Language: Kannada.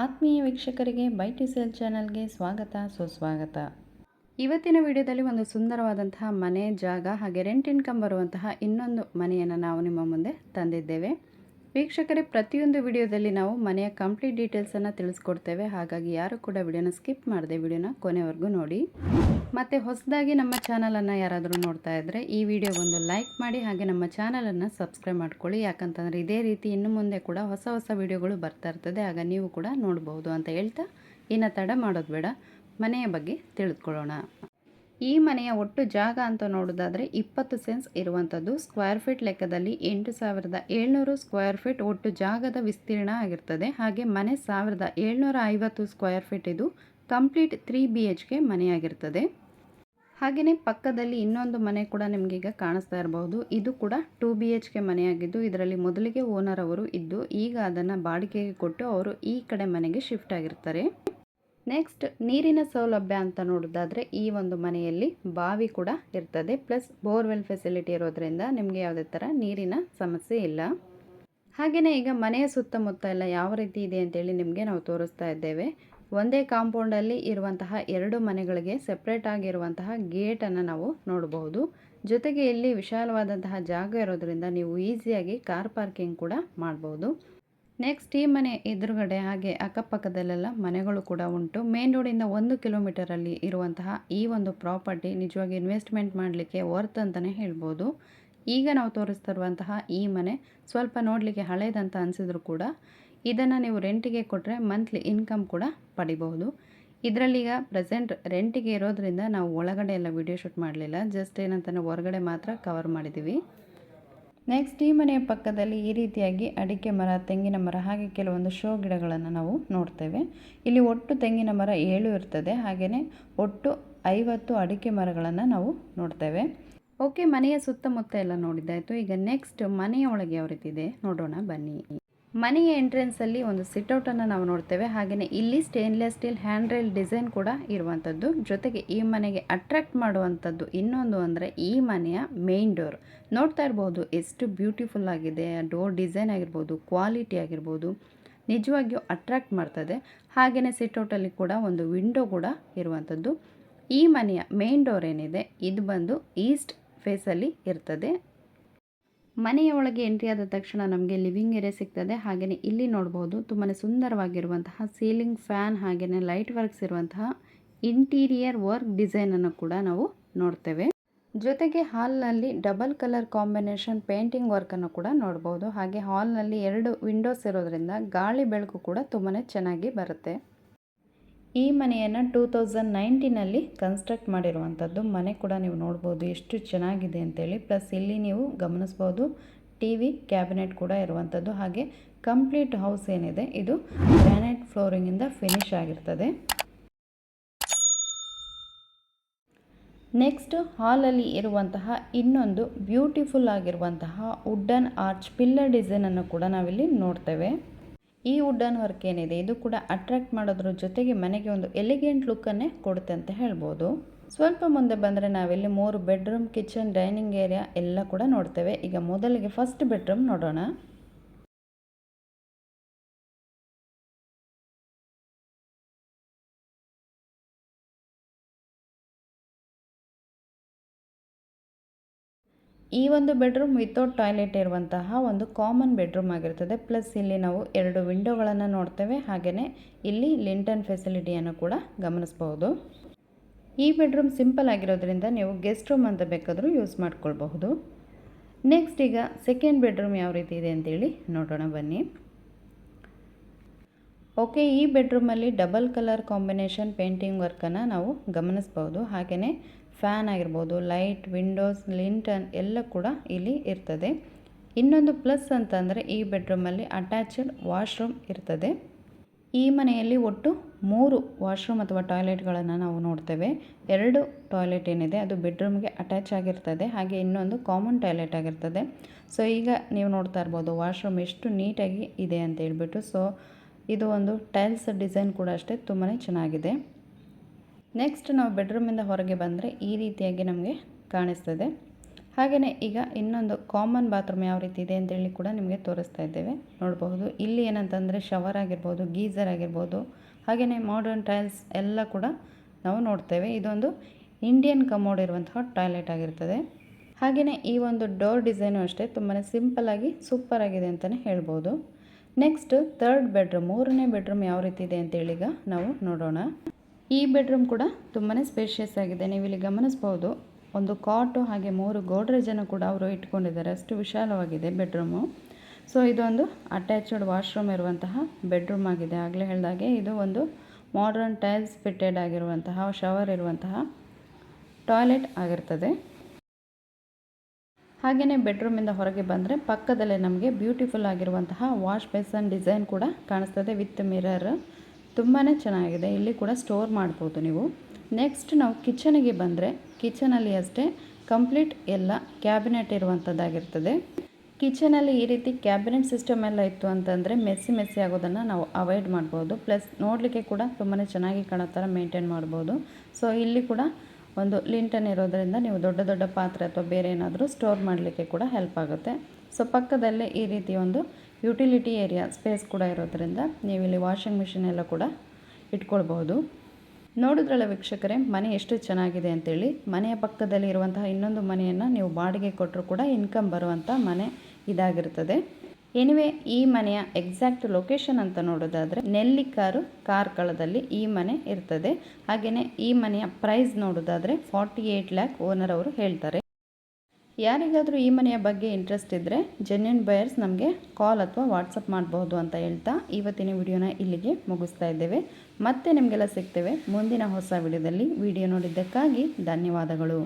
ಆತ್ಮೀಯ ವೀಕ್ಷಕರಿಗೆ ಬೈ ಟಿ ಸೆಲ್ ಚಾನಲ್ಗೆ ಸ್ವಾಗತ, ಸುಸ್ವಾಗತ. ಇವತ್ತಿನ ವಿಡಿಯೋದಲ್ಲಿ ಒಂದು ಸುಂದರವಾದಂತಹ ಮನೆ, ಜಾಗ ಹಾಗೆ ರೆಂಟ್ ಇನ್ಕಮ್ ಬರುವಂತಹ ಇನ್ನೊಂದು ಮನೆಯನ್ನು ನಾವು ನಿಮ್ಮ ಮುಂದೆ ತಂದಿದ್ದೇವೆ. ವೀಕ್ಷಕರೇ, ಪ್ರತಿಯೊಂದು ವಿಡಿಯೋದಲ್ಲಿ ನಾವು ಮನೆಯ ಕಂಪ್ಲೀಟ್ ಡೀಟೇಲ್ಸನ್ನು ತಿಳಿಸ್ಕೊಡ್ತೇವೆ. ಹಾಗಾಗಿ ಯಾರು ಕೂಡ ವಿಡಿಯೋನ ಸ್ಕಿಪ್ ಮಾಡದೆ ವಿಡಿಯೋನ ಕೊನೆವರೆಗೂ ನೋಡಿ. ಮತ್ತು ಹೊಸದಾಗಿ ನಮ್ಮ ಚಾನಲನ್ನು ಯಾರಾದರೂ ನೋಡ್ತಾ ಇದ್ದರೆ ಈ ವಿಡಿಯೋಗೊಂದು ಲೈಕ್ ಮಾಡಿ ಹಾಗೆ ನಮ್ಮ ಚಾನಲನ್ನು ಸಬ್ಸ್ಕ್ರೈಬ್ ಮಾಡ್ಕೊಳ್ಳಿ. ಯಾಕಂತಂದರೆ ಇದೇ ರೀತಿ ಇನ್ನು ಮುಂದೆ ಕೂಡ ಹೊಸ ಹೊಸ ವಿಡಿಯೋಗಳು ಬರ್ತಾ ಇರ್ತದೆ. ಆಗ ನೀವು ಕೂಡ ನೋಡ್ಬೋದು ಅಂತ ಹೇಳ್ತಾ ಇನ್ನು ತಡ ಮಾಡೋದು ಬೇಡ. ಮನೆಯ ಬಗ್ಗೆ ತಿಳಿದುಕೊಳ್ಳೋಣ. ಈ ಮನೆಯ ಒಟ್ಟು ಜಾಗ ಅಂತ ನೋಡೋದಾದರೆ ಇಪ್ಪತ್ತು ಸೆನ್ಸ್ ಇರುವಂಥದ್ದು. ಸ್ಕ್ವೇರ್ ಫೀಟ್ ಲೆಕ್ಕದಲ್ಲಿ ಎಂಟು ಸಾವಿರದ ಏಳ್ನೂರು ಸ್ಕ್ವೇರ್ ಫೀಟ್ ಒಟ್ಟು ಜಾಗದ ವಿಸ್ತೀರ್ಣ ಆಗಿರ್ತದೆ. ಹಾಗೆ ಮನೆ ಸಾವಿರದ ಏಳ್ನೂರ ಐವತ್ತು ಸ್ಕ್ವೇರ್ ಫೀಟ್ ಇದು complete three B H K ಮನೆಯಾಗಿರ್ತದೆ. ಹಾಗೆಯೇ ಪಕ್ಕದಲ್ಲಿ ಇನ್ನೊಂದು ಮನೆ ಕೂಡ ನಿಮಗೀಗ ಕಾಣಿಸ್ತಾ ಇರಬಹುದು. ಇದು ಕೂಡ ಟೂ ಬಿ ಎಚ್ ಕೆ ಮನೆಯಾಗಿದ್ದು, ಇದರಲ್ಲಿ ಮೊದಲಿಗೆ ಓನರ್ ಅವರು ಇದ್ದು, ಈಗ ಅದನ್ನು ಬಾಡಿಗೆಗೆ ಕೊಟ್ಟು ಅವರು ಈ ಕಡೆ ಮನೆಗೆ ಶಿಫ್ಟ್ ಆಗಿರ್ತಾರೆ. ನೆಕ್ಸ್ಟ್, ನೀರಿನ ಸೌಲಭ್ಯ ಅಂತ ನೋಡೋದಾದರೆ ಈ ಒಂದು ಮನೆಯಲ್ಲಿ ಬಾವಿ ಕೂಡ ಇರ್ತದೆ. ಪ್ಲಸ್ ಬೋರ್ವೆಲ್ ಫೆಸಿಲಿಟಿ ಇರೋದ್ರಿಂದ ನಿಮಗೆ ಯಾವುದೇ ಥರ ನೀರಿನ ಸಮಸ್ಯೆ ಇಲ್ಲ. ಹಾಗೆಯೇ ಈಗ ಮನೆಯ ಸುತ್ತಮುತ್ತ ಎಲ್ಲ ಯಾವ ರೀತಿ ಇದೆ ಅಂತೇಳಿ ನಿಮಗೆ ನಾವು ತೋರಿಸ್ತಾ ಇದ್ದೇವೆ. ಒಂದೇ ಕಾಂಪೌಂಡಲ್ಲಿ ಇರುವಂತಹ ಎರಡು ಮನೆಗಳಿಗೆ ಸೆಪ್ರೇಟ್ ಆಗಿರುವಂತಹ ಗೇಟನ್ನು ನಾವು ನೋಡಬಹುದು. ಜೊತೆಗೆ ಇಲ್ಲಿ ವಿಶಾಲವಾದಂತಹ ಜಾಗ ಇರೋದ್ರಿಂದ ನೀವು ಈಸಿಯಾಗಿ ಕಾರ್ ಪಾರ್ಕಿಂಗ್ ಕೂಡ ಮಾಡಬಹುದು. ನೆಕ್ಸ್ಟ್ ಈ ಮನೆ ಎದುರುಗಡೆ ಹಾಗೆ ಅಕ್ಕಪಕ್ಕದಲ್ಲೆಲ್ಲ ಮನೆಗಳು ಕೂಡ ಉಂಟು. ಮೇನ್ ರೋಡಿಂದ ಒಂದು ಕಿಲೋಮೀಟರಲ್ಲಿ ಇರುವಂತಹ ಈ ಒಂದು ಪ್ರಾಪರ್ಟಿ ನಿಜವಾಗಿ ಇನ್ವೆಸ್ಟ್ಮೆಂಟ್ ಮಾಡಲಿಕ್ಕೆ ವರ್ತ್ ಅಂತಲೇ ಹೇಳ್ಬೋದು. ಈಗ ನಾವು ತೋರಿಸ್ತಿರುವಂತಹ ಈ ಮನೆ ಸ್ವಲ್ಪ ನೋಡಲಿಕ್ಕೆ ಹಳೇದಂತ ಅನಿಸಿದ್ರು ಕೂಡ ಇದನ್ನು ನೀವು ರೆಂಟಿಗೆ ಕೊಟ್ಟರೆ ಮಂತ್ಲಿ ಇನ್ಕಮ್ ಕೂಡ ಪಡಿಬಹುದು. ಇದರಲ್ಲೀಗ ಪ್ರೆಸೆಂಟ್ ರೆಂಟಿಗೆ ಇರೋದರಿಂದ ನಾವು ಒಳಗಡೆ ಎಲ್ಲ ವಿಡಿಯೋ ಶೂಟ್ ಮಾಡಲಿಲ್ಲ ಜಸ್ಟ್ ಏನಂತಾನೆ ಹೊರಗಡೆ ಮಾತ್ರ ಕವರ್ ಮಾಡಿದ್ದೀವಿ ನೆಕ್ಸ್ಟ್ ಈ ಮನೆಯ ಪಕ್ಕದಲ್ಲಿ ಈ ರೀತಿಯಾಗಿ ಅಡಿಕೆ ಮರ, ತೆಂಗಿನ ಮರ ಹಾಗೆ ಕೆಲವೊಂದು ಶೋ ಗಿಡಗಳನ್ನು ನಾವು ನೋಡ್ತೇವೆ. ಇಲ್ಲಿ ಒಟ್ಟು ತೆಂಗಿನ ಮರ ಏಳು ಇರ್ತದೆ ಹಾಗೆಯೇ ಒಟ್ಟು ಐವತ್ತು ಅಡಿಕೆ ಮರಗಳನ್ನು ನಾವು ನೋಡ್ತೇವೆ. ಓಕೆ, ಮನೆಯ ಸುತ್ತಮುತ್ತ ಎಲ್ಲ ನೋಡಿದ್ದಾಯಿತು. ಈಗ ನೆಕ್ಸ್ಟ್ ಮನೆಯ ಒಳಗೆ ಯಾವ ರೀತಿ ಇದೆ? ನೋಡೋಣ, ಬನ್ನಿ. ಮನೆಯ ಎಂಟ್ರೆನ್ಸಲ್ಲಿ ಒಂದು ಸಿಟೌಟನ್ನು ನಾವು ನೋಡ್ತೇವೆ. ಹಾಗೆಯೇ ಇಲ್ಲಿ stainless steel hand rail design ಕೂಡ ಇರುವಂಥದ್ದು ಜೊತೆಗೆ ಈ ಮನೆಗೆ ಅಟ್ರಾಕ್ಟ್ ಮಾಡುವಂಥದ್ದು ಇನ್ನೊಂದು ಅಂದರೆ ಈ ಮನೆಯ ಮೇನ್ ಡೋರ್ ನೋಡ್ತಾ ಇರ್ಬೋದು, ಎಷ್ಟು ಬ್ಯೂಟಿಫುಲ್ ಆಗಿದೆ. ಡೋರ್ ಡಿಸೈನ್ ಆಗಿರ್ಬೋದು ಕ್ವಾಲಿಟಿ ಆಗಿರ್ಬೋದು, ನಿಜವಾಗಿಯೂ ಅಟ್ರಾಕ್ಟ್ ಮಾಡ್ತದೆ. ಹಾಗೆಯೇ ಸಿಟೌಟಲ್ಲಿ ಕೂಡ ಒಂದು ವಿಂಡೋ ಕೂಡ ಇರುವಂಥದ್ದು ಈ ಮನೆಯ ಮೇನ್ ಡೋರ್ ಏನಿದೆ? ಇದು ಬಂದು ಈಸ್ಟ್ ಫೇಸಲ್ಲಿ ಇರ್ತದೆ. ಮನೆಯ ಒಳಗೆ ಎಂಟ್ರಿ ಆದ ತಕ್ಷಣ ನಮಗೆ ಲಿವಿಂಗ್ ಏರಿಯಾ ಸಿಗ್ತದೆ. ಹಾಗೆಯೇ ಇಲ್ಲಿ ನೋಡ್ಬೋದು ತುಂಬಾ ಸುಂದರವಾಗಿರುವಂತಹ ಸೀಲಿಂಗ್ ಫ್ಯಾನ್ ಹಾಗೆಯೇ ಲೈಟ್ ವರ್ಕ್ಸ್ ಇರುವಂತಹ ಇಂಟೀರಿಯರ್ ವರ್ಕ್ ಡಿಸೈನನ್ನು ಕೂಡ ನಾವು ನೋಡ್ತೇವೆ. ಜೊತೆಗೆ ಹಾಲ್ನಲ್ಲಿ ಡಬಲ್ ಕಲರ್ ಕಾಂಬಿನೇಷನ್ ಪೇಂಟಿಂಗ್ ವರ್ಕನ್ನು ಕೂಡ ನೋಡ್ಬೋದು. ಹಾಗೆ ಹಾಲ್ನಲ್ಲಿ ಎರಡು ವಿಂಡೋಸ್ ಇರೋದ್ರಿಂದ ಗಾಳಿ ಬೆಳಕು ಕೂಡ ತುಂಬಾ ಚೆನ್ನಾಗಿ ಬರುತ್ತೆ. ಈ ಮನೆಯನ್ನು ಟೂ ತೌಸಂಡ್ ನೈನ್ಟೀನಲ್ಲಿ ಕನ್ಸ್ಟ್ರಕ್ಟ್ ಮಾಡಿರುವಂಥದ್ದು. ಮನೆ ಕೂಡ ನೀವು ನೋಡ್ಬೋದು ಎಷ್ಟು ಚೆನ್ನಾಗಿದೆ ಅಂತೇಳಿ. ಪ್ಲಸ್ ಇಲ್ಲಿ ನೀವು ಗಮನಿಸ್ಬೋದು ಟಿ ವಿ ಕ್ಯಾಬಿನೆಟ್ ಕೂಡ ಇರುವಂಥದ್ದು. ಹಾಗೆ ಕಂಪ್ಲೀಟ್ ಹೌಸ್ ಏನಿದೆ, ಇದು ಗ್ರಾನೈಟ್ ಫ್ಲೋರಿಂಗಿಂದ ಫಿನಿಶ್ ಆಗಿರ್ತದೆ. ನೆಕ್ಸ್ಟ್ ಹಾಲಲ್ಲಿ ಇರುವಂತಹ ಇನ್ನೊಂದು ಬ್ಯೂಟಿಫುಲ್ ಆಗಿರುವಂತಹ ವುಡ್ಡನ್ ಆರ್ಚ್ ಪಿಲ್ಲರ್ ಡಿಸೈನನ್ನು ಕೂಡ ನಾವಿಲ್ಲಿ ನೋಡ್ತೇವೆ. ಈ ವುಡನ್ ವರ್ಕ್ ಏನಿದೆ, ಇದು ಕೂಡ ಅಟ್ರಾಕ್ಟ್ ಮಾಡೋದ್ರ ಜೊತೆಗೆ ಮನೆಗೆ ಒಂದು ಎಲಿಗೆಂಟ್ ಲುಕ್ಕನ್ನೇ ಕೊಡುತ್ತೆ ಅಂತ ಹೇಳ್ಬೋದು. ಸ್ವಲ್ಪ ಮುಂದೆ ಬಂದರೆ ನಾವಿಲ್ಲಿ ಮೂರು ಬೆಡ್ರೂಮ್ ಕಿಚನ್ ಡೈನಿಂಗ್ ಏರಿಯಾ ಎಲ್ಲ ಕೂಡ ನೋಡ್ತೇವೆ. ಈಗ ಮೊದಲಿಗೆ ಫಸ್ಟ್ ಬೆಡ್ರೂಮ್ ನೋಡೋಣ. ಈ ಒಂದು ಬೆಡ್ರೂಮ್ ವಿತೌಟ್ ಟಾಯ್ಲೆಟ್ ಇರುವಂತಹ ಒಂದು ಕಾಮನ್ ಬೆಡ್ರೂಮ್ ಆಗಿರ್ತದೆ. ಪ್ಲಸ್ ಇಲ್ಲಿ ನಾವು ಎರಡು ವಿಂಡೋಗಳನ್ನು ನೋಡ್ತೇವೆ. ಹಾಗೆಯೇ ಇಲ್ಲಿ ಲಿಂಟನ್ ಫೆಸಿಲಿಟಿಯನ್ನು ಕೂಡ ಗಮನಿಸಬಹುದು. ಈ ಬೆಡ್ರೂಮ್ ಸಿಂಪಲ್ ಆಗಿರೋದ್ರಿಂದ ನೀವು ಗೆಸ್ಟ್ ರೂಮ್ ಅಂತ ಬೇಕಾದರೂ ಯೂಸ್ ಮಾಡ್ಕೊಳ್ಬಹುದು. ನೆಕ್ಸ್ಟ್ ಈಗ ಸೆಕೆಂಡ್ ಬೆಡ್ರೂಮ್ ಯಾವ ರೀತಿ ಇದೆ ಅಂತೇಳಿ ನೋಡೋಣ ಬನ್ನಿ. ಓಕೆ, ಈ ಬೆಡ್ರೂಮಲ್ಲಿ ಡಬಲ್ ಕಲರ್ ಕಾಂಬಿನೇಷನ್ ಪೇಂಟಿಂಗ್ ವರ್ಕನ್ನು ನಾವು ಗಮನಿಸ್ಬೋದು. ಹಾಗೆಯೇ ಫ್ಯಾನ್ ಆಗಿರ್ಬೋದು, ಲೈಟ್, ವಿಂಡೋಸ್, ಲಿಂಟನ್ ಎಲ್ಲ ಕೂಡ ಇಲ್ಲಿ ಇರ್ತದೆ. ಇನ್ನೊಂದು ಪ್ಲಸ್ ಅಂತಂದರೆ ಈ ಬೆಡ್ರೂಮಲ್ಲಿ ಅಟ್ಯಾಚಡ್ ವಾಶ್ರೂಮ್ ಇರ್ತದೆ. ಈ ಮನೆಯಲ್ಲಿ ಒಟ್ಟು ಮೂರು ವಾಶ್ರೂಮ್ ಅಥವಾ ಟಾಯ್ಲೆಟ್ಗಳನ್ನು ನಾವು ನೋಡ್ತೇವೆ. ಎರಡು ಟಾಯ್ಲೆಟ್ ಏನಿದೆ, ಅದು ಬೆಡ್ರೂಮ್ಗೆ ಅಟ್ಯಾಚ್ ಆಗಿರ್ತದೆ. ಹಾಗೆ ಇನ್ನೊಂದು ಕಾಮನ್ ಟಾಯ್ಲೆಟ್ ಆಗಿರ್ತದೆ. ಸೊ, ಈಗ ನೀವು ನೋಡ್ತಾ ಇರ್ಬೋದು ವಾಶ್ರೂಮ್ ಎಷ್ಟು ನೀಟಾಗಿ ಇದೆ ಅಂತ ಹೇಳ್ಬಿಟ್ಟು. ಸೊ ಇದು ಒಂದು ಟೈಲ್ಸ್ ಡಿಸೈನ್ ಕೂಡ ಅಷ್ಟೇ ತುಂಬಾ ಚೆನ್ನಾಗಿದೆ. ನೆಕ್ಸ್ಟ್ ನಾವು ಬೆಡ್ರೂಮಿಂದ ಹೊರಗೆ ಬಂದರೆ ಈ ರೀತಿಯಾಗಿ ನಮಗೆ ಕಾಣಿಸ್ತದೆ. ಹಾಗೆಯೇ ಈಗ ಇನ್ನೊಂದು ಕಾಮನ್ ಬಾತ್ರೂಮ್ ಯಾವ ರೀತಿ ಇದೆ ಅಂತೇಳಿ ಕೂಡ ನಿಮಗೆ ತೋರಿಸ್ತಾ ಇದ್ದೇವೆ. ನೋಡಬಹುದು, ಇಲ್ಲಿ ಏನಂತಂದರೆ ಶವರ್ ಆಗಿರ್ಬೋದು ಗೀಝರ್ ಆಗಿರ್ಬೋದು ಹಾಗೆಯೇ ಮಾಡರ್ನ್ ಟೈಲ್ಸ್ ಎಲ್ಲ ಕೂಡ ನಾವು ನೋಡ್ತೇವೆ. ಇದೊಂದು ಇಂಡಿಯನ್ ಕಮೋಡ್ ಇರುವಂತಹ ಟಾಯ್ಲೆಟ್ ಆಗಿರ್ತದೆ. ಹಾಗೆಯೇ ಈ ಒಂದು ಡೋರ್ ಡಿಸೈನು ಅಷ್ಟೇ ತುಂಬಾ ಸೂಪರ್ ಆಗಿದೆ ಅಂತಲೇ ಹೇಳ್ಬೋದು. ನೆಕ್ಸ್ಟ್ ಥರ್ಡ್ ಬೆಡ್ರೂಮ್ ಮೂರನೇ ಬೆಡ್ರೂಮ್ ಯಾವ ರೀತಿ ಇದೆ ಅಂತೇಳಿ ಈಗ ನಾವು ನೋಡೋಣ. ಈ ಬೆಡ್ರೂಮ್ ಕೂಡ ತುಂಬಾ ಸ್ಪೇಷಿಯಸ್ ಆಗಿದೆ. ನೀವು ಇಲ್ಲಿ ಗಮನಿಸ್ಬೋದು, ಒಂದು ಕಾಟು ಹಾಗೆ ಮೂರು ಗೋಡ್ರೇಜನ್ನು ಕೂಡ ಅವರು ಇಟ್ಕೊಂಡಿದ್ದಾರೆ. ಅಷ್ಟು ವಿಶಾಲವಾಗಿದೆ ಬೆಡ್ರೂಮು ಸೊ ಇದೊಂದು ಅಟ್ಯಾಚ್ಡ್ ವಾಶ್ರೂಮ್ ಇರುವಂತಹ ಬೆಡ್ರೂಮ್ ಆಗಿದೆ. ಆಗಲೇ ಹೇಳಿದಾಗೆ ಇದು ಒಂದು ಮಾಡ್ರನ್ ಟೈಲ್ಸ್ ಫಿಟ್ಟೆಡ್ ಆಗಿರುವಂತಹ ಶವರ್ ಇರುವಂತಹ ಟಾಯ್ಲೆಟ್ ಆಗಿರ್ತದೆ. ಹಾಗೆಯೇ ಬೆಡ್ರೂಮಿಂದ ಹೊರಗೆ ಬಂದರೆ ಪಕ್ಕದಲ್ಲೇ ನಮಗೆ ಬ್ಯೂಟಿಫುಲ್ ಆಗಿರುವಂತಹ ವಾಶ್ ಬೇಸನ್ ಡಿಸೈನ್ ಕೂಡ ಕಾಣಿಸ್ತದೆ ವಿತ್ ಮಿರರ್ ತುಂಬಾ ಚೆನ್ನಾಗಿದೆ. ಇಲ್ಲಿ ಕೂಡ ಸ್ಟೋರ್ ಮಾಡ್ಬೋದು ನೀವು. ನೆಕ್ಸ್ಟ್ ನಾವು ಕಿಚನಿಗೆ ಬಂದರೆ ಕಿಚನಲ್ಲಿ ಅಷ್ಟೇ ಕಂಪ್ಲೀಟ್ ಎಲ್ಲ ಕ್ಯಾಬಿನೆಟ್ ಇರುವಂಥದ್ದಾಗಿರ್ತದೆ ಕಿಚನಲ್ಲಿ ಈ ರೀತಿ ಕ್ಯಾಬಿನೆಟ್ ಸಿಸ್ಟಮ್ ಎಲ್ಲ ಇತ್ತು ಅಂತಂದರೆ ಮೆಸ್ಸಿ ಮೆಸ್ಸಿ ಆಗೋದನ್ನು ನಾವು ಅವಾಯ್ಡ್ ಮಾಡ್ಬೋದು. ಪ್ಲಸ್ ನೋಡಲಿಕ್ಕೆ ಕೂಡ ತುಂಬಾ ಚೆನ್ನಾಗಿ ಕಾಣೋ ಥರ ಮೇಂಟೈನ್ ಮಾಡ್ಬೋದು. ಸೊ ಇಲ್ಲಿ ಕೂಡ ಒಂದು ಲಿಂಟನ್ ಇರೋದರಿಂದ ನೀವು ದೊಡ್ಡ ದೊಡ್ಡ ಪಾತ್ರೆ ಅಥವಾ ಬೇರೆ ಏನಾದರೂ ಸ್ಟೋರ್ ಮಾಡಲಿಕ್ಕೆ ಕೂಡ ಹೆಲ್ಪ್ ಆಗುತ್ತೆ. ಸೊ ಪಕ್ಕದಲ್ಲೇ ಈ ರೀತಿ ಒಂದು ಯುಟಿಲಿಟಿ ಏರಿಯಾ ಸ್ಪೇಸ್ ಕೂಡ ಇರೋದರಿಂದ ನೀವು ಇಲ್ಲಿ ವಾಷಿಂಗ್ ಮಿಷಿನ್ ಎಲ್ಲ ಕೂಡ ಇಟ್ಕೊಳ್ಬೋದು ನೋಡಿದ್ರಲ್ಲ ವೀಕ್ಷಕರೇ, ಮನೆ ಎಷ್ಟು ಚೆನ್ನಾಗಿದೆ ಅಂತೇಳಿ. ಮನೆಯ ಪಕ್ಕದಲ್ಲಿ ಇರುವಂತಹ ಇನ್ನೊಂದು ಮನೆಯನ್ನು ನೀವು ಬಾಡಿಗೆ ಕೊಟ್ಟರು ಕೂಡ ಇನ್ಕಮ್ ಬರುವಂಥ ಮನೆ ಇದಾಗಿರ್ತದೆ. ಎನಿವೆ ಈ ಮನೆಯ ಎಕ್ಸಾಕ್ಟ್ ಲೊಕೇಶನ್ ಅಂತ ನೋಡೋದಾದರೆ ನೆಲ್ಲಿಕಾರು ಕಾರ್ಕಳದಲ್ಲಿ ಈ ಮನೆ ಇರ್ತದೆ. ಹಾಗೆಯೇ ಈ ಮನೆಯ ಪ್ರೈಸ್ ನೋಡೋದಾದರೆ ಫಾರ್ಟಿ ಏಯ್ಟ್ ಲ್ಯಾಕ್ ಓನರ್ ಅವರು ಹೇಳ್ತಾರೆ. ಯಾರಿಗಾದರೂ ಈ ಮನೆಯ ಬಗ್ಗೆ ಇಂಟ್ರೆಸ್ಟ್ ಇದ್ದರೆ ಜೆನ್ಯೂನ್ ಬಯರ್ಸ್ ನಮಗೆ ಕಾಲ್ ಅಥವಾ ವಾಟ್ಸಪ್ ಮಾಡಬಹುದು ಅಂತ ಹೇಳ್ತಾ ಇವತ್ತಿನ ವಿಡಿಯೋನ ಇಲ್ಲಿಗೆ ಮುಗಿಸ್ತಾ ಇದ್ದೇವೆ. ಮತ್ತೆ ನಿಮಗೆಲ್ಲ ಸಿಗ್ತೇವೆ ಮುಂದಿನ ಹೊಸ ವಿಡಿಯೋದಲ್ಲಿ. ವಿಡಿಯೋ ನೋಡಿದ್ದಕ್ಕಾಗಿ ಧನ್ಯವಾದಗಳು.